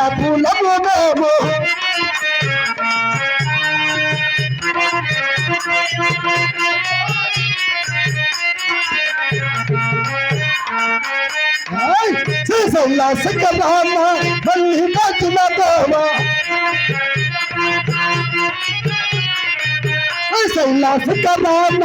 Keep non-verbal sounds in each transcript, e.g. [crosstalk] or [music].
శివుని నామను మోసో ఇక పూలము నామో ఆయ్ శ్రీశైల శంకరామ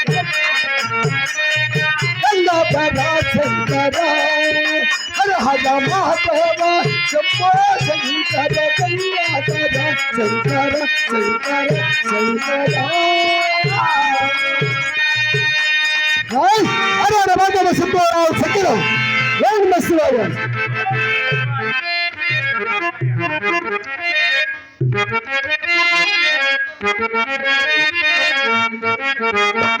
भला भला शंकर हर हजा महादेव शंभो शंकर कैया सदा शंकर शंकर शंकर अरे अरे बाजा में सुनते हो सके रहो वेल मस्त हो Thank you.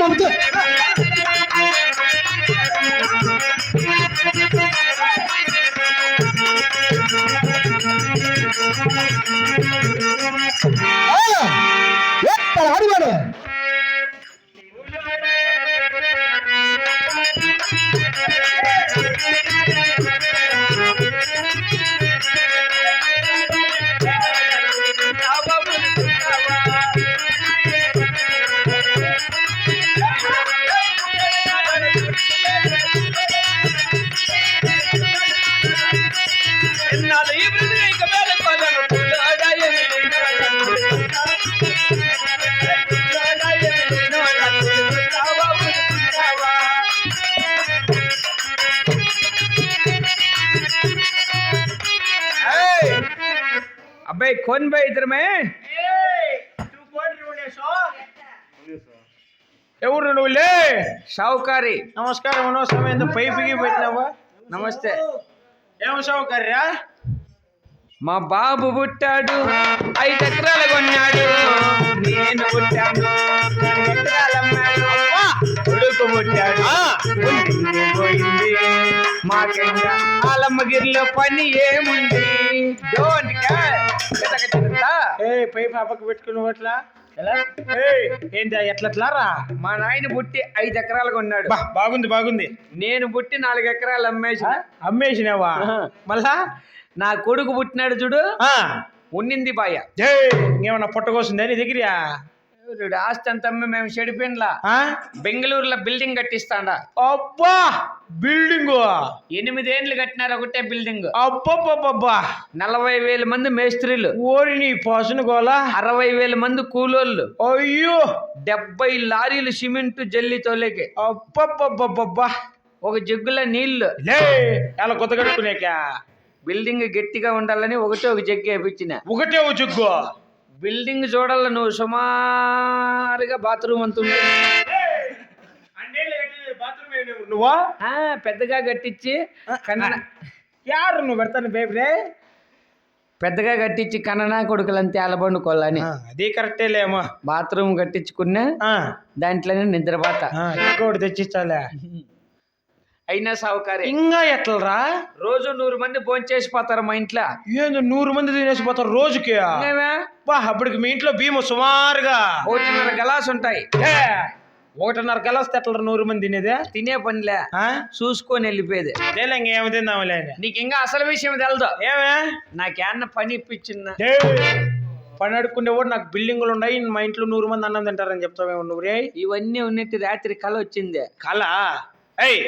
some of the अबे कौन बे इधर में ఎవరు నువ్వులే షావుకారి నమస్కారం అనో సమయం పైపుకి పెట్టినావా నమస్తే ఏం సౌకర్యా మా బాబు పుట్టాడు ఐదు ఎకరాలు కొన్నాడు నేను పుట్టాను ఆలమ్మగిరిలో పని ఏముంది? Don't care. ఏ పైపు అప్పకి పెట్టుకుని అట్లా ఎలా? ఏయ్, ఏంది ఎట్లట్లా రా మా నాయన పుట్టి ఐదు ఎకరాలు కొన్నాడు బాగుంది బాగుంది. నేను పుట్టి నాలుగు ఎకరాలు అమ్మేసి ఆ, అమ్మేసినావా. మళ్ళా నా కొడుకు పుట్టినాడు చూడు. ఉన్నింది బాయ. జై ఇంకేమన్నా పుట్టకోసిందా నీ దగ్గర? చూడు ఆస్తి అంతా మేము చెడిపోయినలా. బెంగళూరులో బిల్డింగ్ కట్టిస్తాడా. అబ్బా! బిల్డింగ్! ఎనిమిదేండ్లు కట్టినారు ఒకటే బిల్డింగ్. అబ్బబ్బబ్బబ్బా! నలభై వేల మంది మేస్త్రీలు. ఓరి నీ పోసను గోలా! అరవై వేల మంది కూలోళ్ళు. అయ్యో! డెబ్బై లారీలు సిమెంట్ జల్లి తోలేకి అబ్బబ్బబ్బబ్బబ్బా! ఒక జగ్గుల నీళ్ళు లే! అలా కొత్త కట్టుకునేక బిల్డింగ్ గట్టిగా ఉండాలని ఒకటే ఒక జగ్గు వేపించిన. ఒకటే ఓ జుగ్గు! బిల్డింగ్ చూడాల నువ్వు సుమారుగా బాత్రూమ్ అంత ఉంటుంది నువ్వా? పెద్దగా కట్టించి యారు నువ్వు పెడతాను బేబీ పెద్దగా కట్టించి కన్నడ కొడుకులంతే అలబండుకోవాలని అది కరెక్టే లేమో. బాత్రూమ్ కట్టించుకున్నా దాంట్లోనే నిద్రపోత. ఇంకోటి తెచ్చిస్తాలే అయినా సౌకర్యం ఇంకా ఎట్లరా? రోజు నూరు మంది భోంచేసిపోతారు మా ఇంట్లో? ఏందో నూరు మంది తినేసిపోతారు రోజుకి? బా అప్పటికి మీ ఇంట్లో భీము సుమారుగా. ఒకటిన్నర గలాస్ ఉంటాయి. ఏ, ఒకటిన్నర కలస్తే ఎట్లరా నూరు మంది తినేదే? తినే పనిలే? చూసుకొని వెళ్ళిపోయేది. లేలే ఇంకేమి తిందాంలే. నీకు ఇంకా అసలు విషయం తెలదు. ఏమే? నాకేమన్నా పని ఇప్పించిందా పని అడుక్కుంటే కూడా నాకు బిల్డింగులు ఉన్నాయి మా ఇంట్లో నూరు మంది అన్నం తింటారని చెప్తావేమో నువ్వు రే. ఇవన్నీ ఉన్నట్టు రాత్రి కళ వచ్చింది. కళ ఏయ్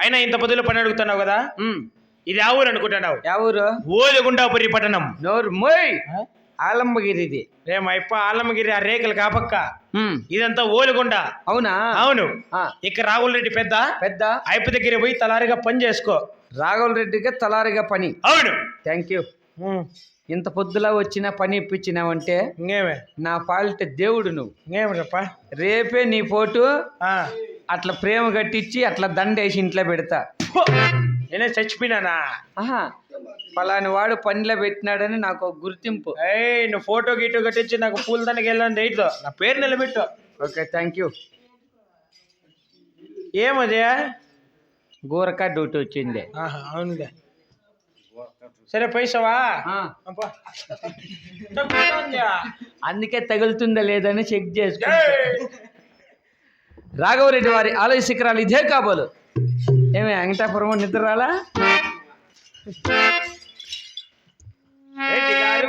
అయినా ఇంత పొద్దులో పని అడుగుతున్నావు కదా? ఇది ఆ ఊరు అనుకుంటున్నావు. ఎవరు ఓలిగుండాపురి పట్టణం. నోరు మోయ్. ఆలంబగిరిది రే మా ఇప్ప ఆలమ్మగిరి ఆ రేకులు కాపక్క. ఇదంతా ఓలిగుండ. అవునా? అవును. ఆ, ఇక్కడ రాహుల్ రెడ్డి పెద్ద. పెద్ద? అయిప దగ్గర పోయి తలారిగా పని చేసుకో. రాఘవ రెడ్డిగా తలారిగా పని. అవును. థ్యాంక్ యూ ఇంత పొద్దులా వచ్చిన పని ఇప్పించినావంటే ఇంకేమే? నా పాలిట దేవుడు నువ్వు. ఇంకేమి చెప్ప రేపే నీ ఫోటో అట్లా ప్రేమ కట్టించి అట్లా దండేసి ఇంట్లో పెడతా. నేనే చచ్చిపోయినానా? ఆహా. పలాని వాడు పనిలో పెట్టినాడని నాకు ఒక గుర్తింపు. ఏయ్ నువ్వు ఫోటో గీటో కట్టించి నాకు పూల దానికి వెళ్ళాను రైట్లో. నా పేరు నిలబెట్టు. ఓకే థ్యాంక్ యూ ఏమది? గోరకా డ్యూటీ వచ్చింది. అవునులే. సరే పైసవా? అందుకే తగులుతుందా లేదని చెక్ చేసుకో! రాఘవరెడ్డి వారి ఆలయ శిఖరాలు ఇదే కాబోలు. ఏమి వెంకటాపురం నిద్ర రాలా? రెడ్డి గారు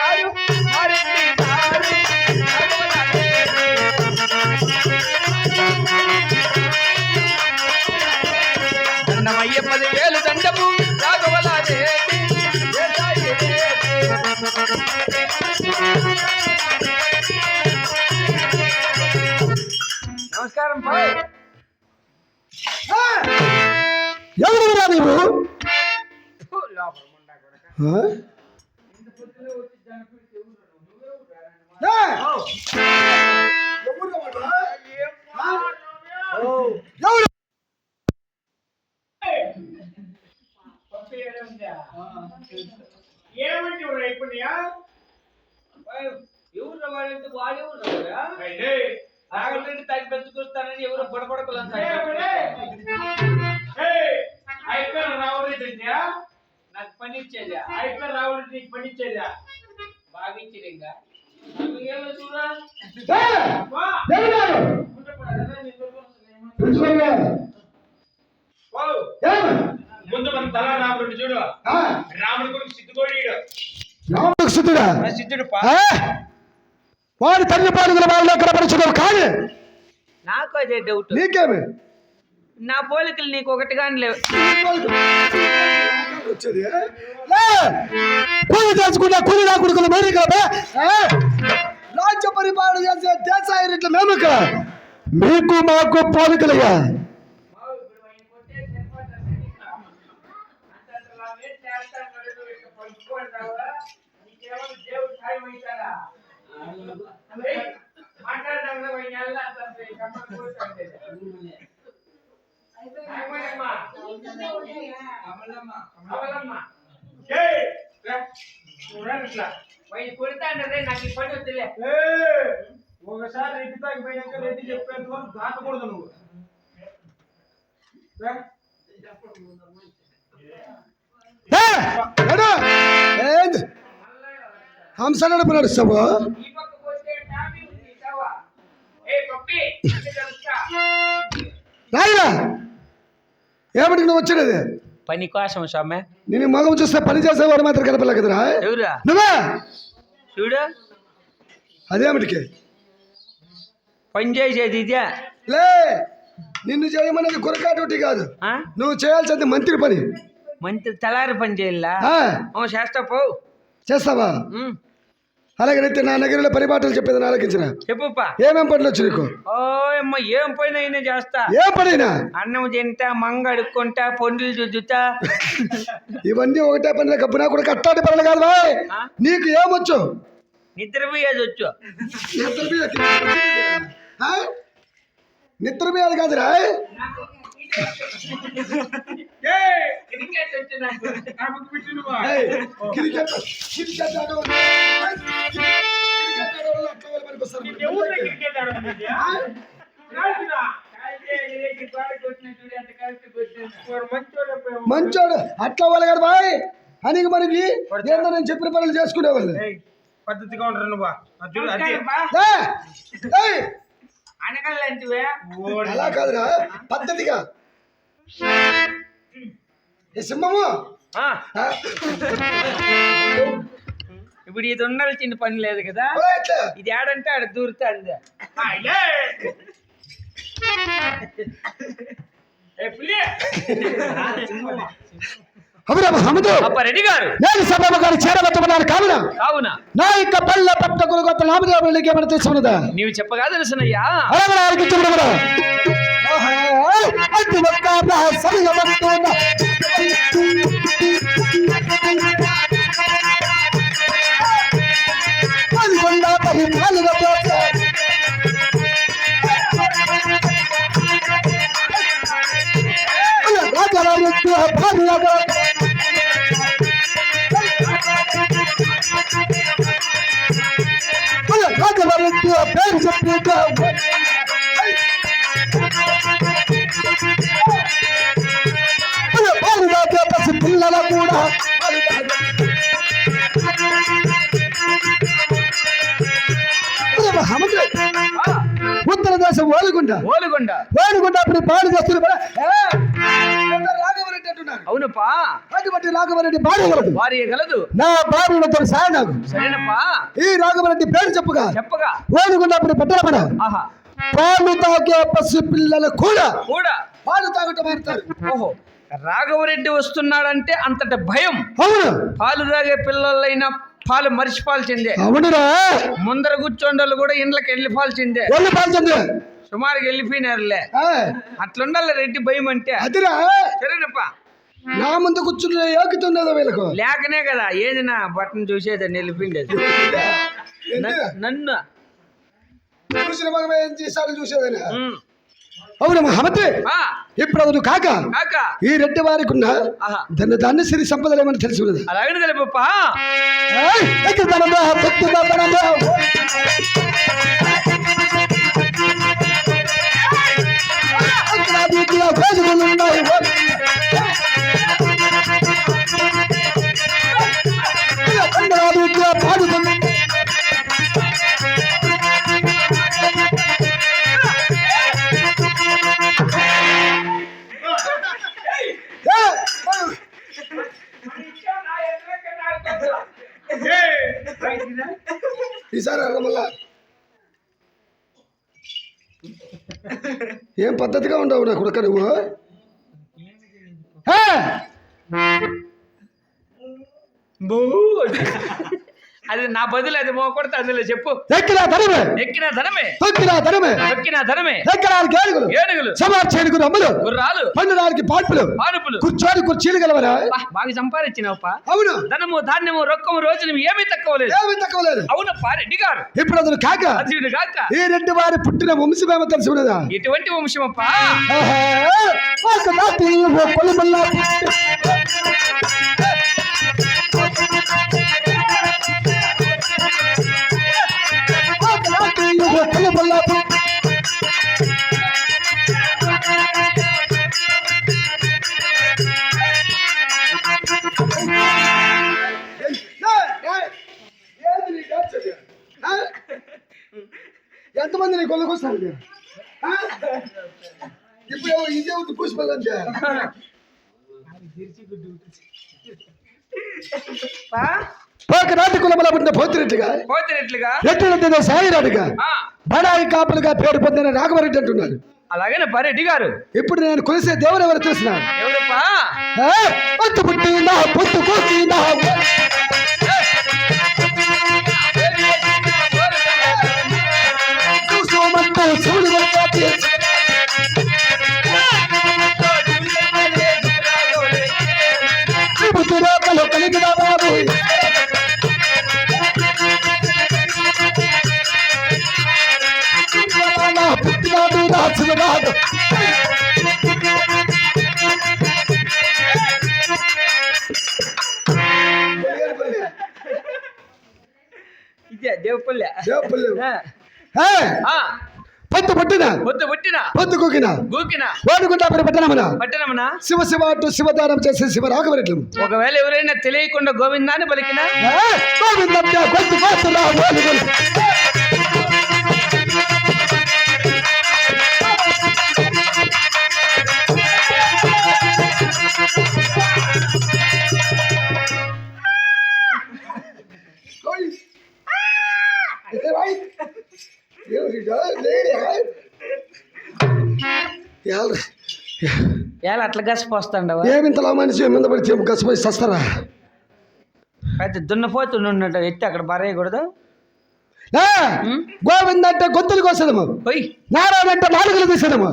గారు గారు నమస్కారం బాయ్ ఎవరురా నీవు ఆ? ఏయ్! ఎవరు ఏమంటే ఇప్పుడు అయిపోయినాయా ఎవరు వాడంటే వాడేవారు ఏయ్! రాఘవరెడ్డి తగ్గి పెంచుకొస్తానని ఎవరు బడబడకలు రావురెడ్డి ఉందా? నాకు పని ఇచ్చేదా? అయిపోయిన రావురెడ్డి నీకు పని ఇచ్చేదా? బాగా ఇచ్చేది ఇంకా? ముందు మన తల రాముడు చూడు. ఆ, రాముడి రాముడికి సిద్ధుడా? సిద్ధుడు? వాడి తల్లి పాడుదల వాళ్ళలో కనపరచడం కాదు నాకు అదే డౌట్ నీకేమి నా పోలికలు నీకు ఒకటి కానీ లేవు వచ్చేది లే! కూలి తెచ్చుకున్న కూలి నా కొడుకులు మీరు ఇక్కడ? రాజ్య పరిపాలన చేసే దేశాయి రెడ్లు మేము ఇక్కడ మీకు మాకు పోలికలుగా ఏయ్! రా. నువ్వు రా ఇట్లా. నాకు ఈ పని వద్దులే ఏయ్! ఒకసారి రెడ్డి తాగిపోయాక రెడ్డి చెప్పేంత వరకు దాటకూడదు నువ్వు రా. ఏ! ఎడు! ఏంది? హంస నడుపు నడుస్తావు ఈ పక్క పోతే టామీ ఉంది, ఇస్తావా? ఏ పప్పి, ఇది తెలుసా? రాయిరా. ఏమిటి నువ్వు వచ్చినది పని కోసం సమ్మె నేను మగం చూస్తే పని చేసేవాడు మాత్రం కనపడలే కదరా? ఎవరా నువ్వే? చూడు. అదేమిటికి? పని చేసేది ఇదే. లే నిన్ను చేయమన్నది గురకా డ్యూటీ కాదు? నువ్వు చేయాల్సింది మంత్రి పని. మంచి తెల్లారి పని చేయాలా చేస్తా పో. చేస్తావా? ఉమ్, అలాగైతే నా నగరంలో పరిపాటలు చెప్పేది ఆలోచించిన చెప్పుపా ఏమేం పనులు వచ్చు నీకు? ఏం పని అయినా చేస్తా. ఏ పనైనా? అన్నం తింటా మంగ అడుక్కుంటా పొండులు చుద్దుతా [laughs] ఇవన్నీ ఒకటే పనులు కప్పు నా కూడా అట్టాటి పనులు కాదు? నీకు ఏమొచ్చు నిద్రపోయేది వచ్చు? నిద్రపోయేది? కాదురా క్రికెట్ క్రికెట్ ఆడేవాళ్ళు, వాళ్ళ పనికి వస్తారు? మంచోడు అట్లా వాళ్ళు కదా బాయ్. అని మనకి ఏందో నేను చెప్పిన పనులు చేసుకునేవాళ్ళు. ఏయ్, పద్ధతిగా ఉంటారు నువ్వు? అది చూడు అది ఏయ్, ఏయ్, అనగలంటివే అలా కాదురా పద్ధతిగా. ఏ సింహము? ఇప్పుడు ఇది ఉండాల్సిన పని లేదు కదా. ఇది ఆడంటే ఆడ దూరుతా అందే అవునా మహమ్మదు అప్ప రెడ్డి గారు. నేను సభ గారు చేరవచ్చుకున్నాను కావున. కావున. నా యొక్క పళ్ళ పట్టకులు కొత్త నామదేవులకి ఏమైనా తీసుకున్నదా? నీవు చెప్పగా తెలుసునయ్యా. అడగడానికి చెప్పుడు కూడా అట్టి దేశం ఓలుగుండ. ఓలుగొండ. ఓలుగుండ అప్పుడు పాడు అంటున్నారు అవునప్పా అటువంటి రాఘవరెడ్డి భార్యగలదు వారి గలదు. నా భార్యలతో సాయ నాకు. సరేనప్పా. ఈ రాఘవరెడ్డి పేరు చెప్పుగా చెప్పగా. ఓలుగుండప్పుడు పెట్టడమన ఆహా. పాలు తాగే పసి పిల్లలు కూడా కూడా. పాలు తాగటం మారుతారు. ఓహో. రాఘవరెడ్డి వస్తున్నాడంటే అంతటి భయం. అవును. పాలు తాగే పిల్లలైనా పాలు మర్చిపోవాల్సిందే అవునురా. ముందర కూర్చోండోళ్ళు కూడా ఇండ్లకి వెళ్ళిపోవాల్సిందే ఒళ్ళు పాల్చండి సుమారుగా వెళ్ళిపోయినారులే. అట్లుండాలి రెడ్డి భయం అంటే. అదిరా. సరేనప్పా. నా ముందు కూర్చుని ఏకుతున్నదో వీళ్ళకు? లేకనే కదా. ఏది నా బట్టను చూసేది? ఏంటి? నన్ను. చూసిన చూసేదని. అవును మహమ్మద్ ఆ, ఇప్పుడు అతను కాక కాక ఈ రెడ్డి వారికి ఉన్న ఆహా దాన్ని దాన్ని సిరి సంపదలు ఏమని తెలిసి ఉన్నది అలాగని తెలిపప్పా ఏయ్, ఏం పద్ధతిగా ఉండవు నా కొడుక నువ్వు ఏ? అది నా బదులు అది మోకొడితే అందులో చెప్పు. ఎక్కిన ధనమే. ఎక్కిన ధనమే. తొక్కిన ధనమే. ఎక్కిన ధనమే. ఎక్కడానికి ఏడుగులు ఏనుగులు. సమాచేనుకు అమ్ములు. గుర్రాలు. పండుడానికి పార్పులు పానుపులు. కూర్చోని కుర్చీలు గలవరా? బాగా సంపాదించినవప్ప అవును. ధనము ధాన్యము రొక్కము రోజులు ఏమీ తక్కువ లేదు ఏమీ తక్కువ లేదు అవునప్పా రెడ్డి గారు. ఇప్పుడు అతను కాక. అర్జునుడు కాక. ఈ రెడ్డి వారి పుట్టిన వంశమేమో తెలిసి ఉన్నదా ఎటువంటి వంశమప్పా. ఒక నాటి పోతిరెట్లుగా సాయిరాడుగా? బడాయి కాపులుగా పేరు పొందిన రాఘవరెడ్డి అంటున్నారు అలాగేనే పా రెడ్డి గారు? ఇప్పుడు నేను కొలిసే దేవుడు ఎవరు చూసినా ఎవరప్పా పొత్తు పుట్టి నా పొత్తు కోసి నా చూసుకోమంటూ ఇదే దేవుపల్లె. దేవుపల్లి. పొత్తు పుట్టిన? పొద్దు పుట్టిన? పొత్తు కుకిన? గూకిన వాడుకుంటా పట్టణమున? పట్టణమున? శివ శివ అంటూ శివదానం చేసి శివ రాఘవరెడ్లు ఒకవేళ ఎవరైనా తెలియకుండా గోవిందాన్ని పలికిన? గోవిందమ్మ ఎలా అట్లా గసిపోస్తాండవా? ఏమింతలా మనిషి మీద పడితే కసిపోయి సస్తారా? పెద్ద దున్నపోతు ఉన్నట్టు ఎత్తి అక్కడ బరేయకూడదు గోవింద అంటే గొంతులు కోసదము నారాయణ అంటే నాలుగులు తీసదము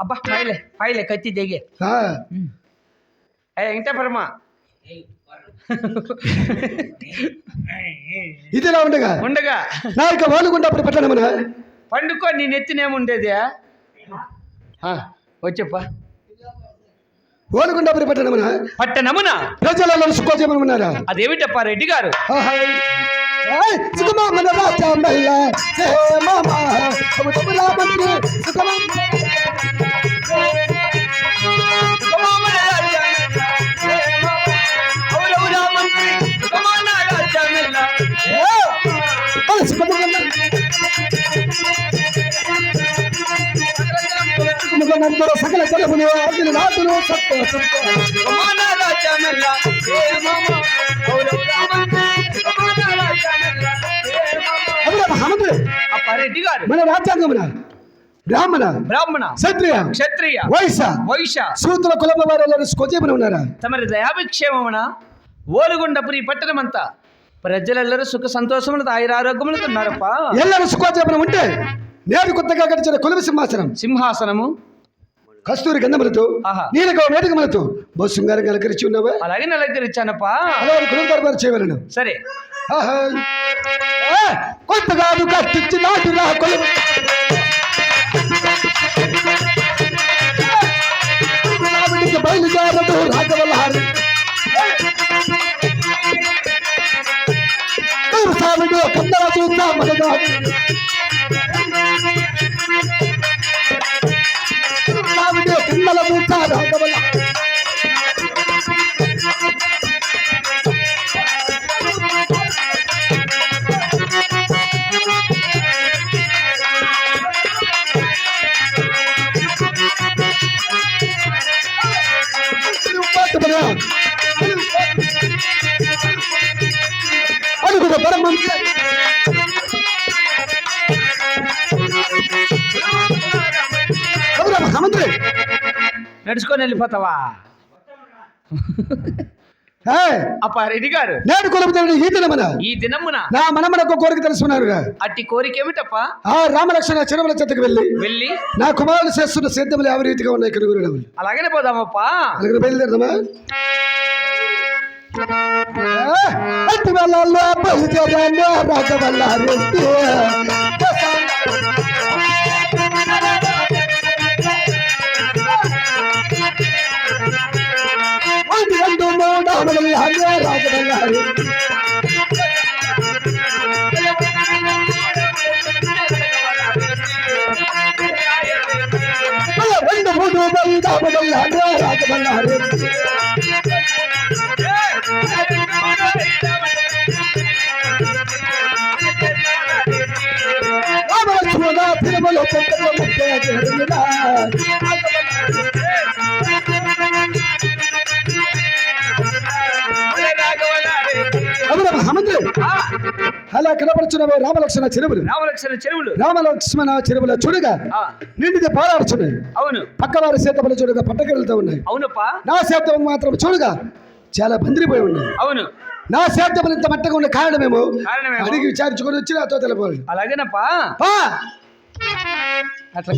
అబ్బా పైలే పైలే కత్తి దిగే. వెంకటపురమా ఇదిలా ఉండగా? ఉండగా. నా ఇక వాలుకుంటప్పుడు పట్టణమున పండుకో నీ నెత్తినేముండేది ఆ, వచ్చప్పా. ఓలుగుండపురి పట్టణమున పట్టణమున? ప్రజలలో సుఖోజమనున్నారా అదేమిటప్పా రెడ్డి గారు? సుఖమా మన రాజా సుఖమా సుఖమా. సుఖమందరూ సకల మహామంత్రి అప్పా రెడ్డి గారు. మన రాజ్యాంగమున బ్రాహ్మణ బ్రాహ్మణ క్షత్రియ క్షత్రియ వైశ్య వైశ్య. శూద్ర కులమ వారు స్వజీవన ఉన్నారా? తమరి దయాభిక్షేమమున ఓలుగుండపురి పట్టణమంతా ప్రజలెల్లరూ సుఖ సంతోషములతో ఆయురారోగ్యములతో ఉన్నారప్పా ఎల్లరూ సుఖోజీవనం ఉంటే నేడు కొత్తగా గడిచిన కులమ సింహాసనం. సింహాసనము కస్తూరి గంధములతో. నీలక వేదికములతో బొస్సుంగారు అలంకరించి ఉన్నావా అలాగే దర్బారు చేయవలను. సరే. కొత్తగా కట్టించి నాటి రా కులం. రాముడికి బయలుదేరడు రాఘవల్లారి సాగుడు కందర చూద్దా ملابو تارا دبلا నడుచుకొని వెళ్ళిపోతావా? గారు. నేడు కొలుపుతాడు ఈ దినమన ఈ దినమున నా మనమనకు కోరిక తెలుసుకున్నారు అట్టి కోరిక ఏమిటప్పా? ఆ రామలక్ష్మణ చిరమల చెట్టుకు వెళ్ళి వెళ్ళి నా కుమారులు చేస్తున్న సిద్ధములు ಯಾವ రీతిగా ఉన్నాయి కనుగొనడం అలాగనే పోదామప్పా. అలాగే బయలుదేరదామా? అట్టి రాజవల్లారు మూడు రాజవల్లారు రెండు మూడు రాజవల్లారు రాజవల్లారు చెరువులో చెక్కలో ముక్కే చెరువులా. అవునా అలా కనపడుచున్నవే రామలక్ష్మణ చెరువులు. రామలక్ష్మణ చెరువులు. రామలక్ష్మణ చెరువుల చూడగా నిండిది పారాడుచున్నాయి అవును. పక్కవారి సీతములు చూడగా పట్టకెళ్తూ ఉన్నాయి. అవునప్పా. నా సేద్యం మాత్రం చూడగా చాలా బందిరిపోయి ఉన్నాయి. అవును. నా సేద్యం ఇంత మట్టగా ఉన్న కారణమేమో? కారణమేమో? అడిగి విచారించుకొని వచ్చి నాతో తెలపాలి. అలాగేనప్పా. అట్లా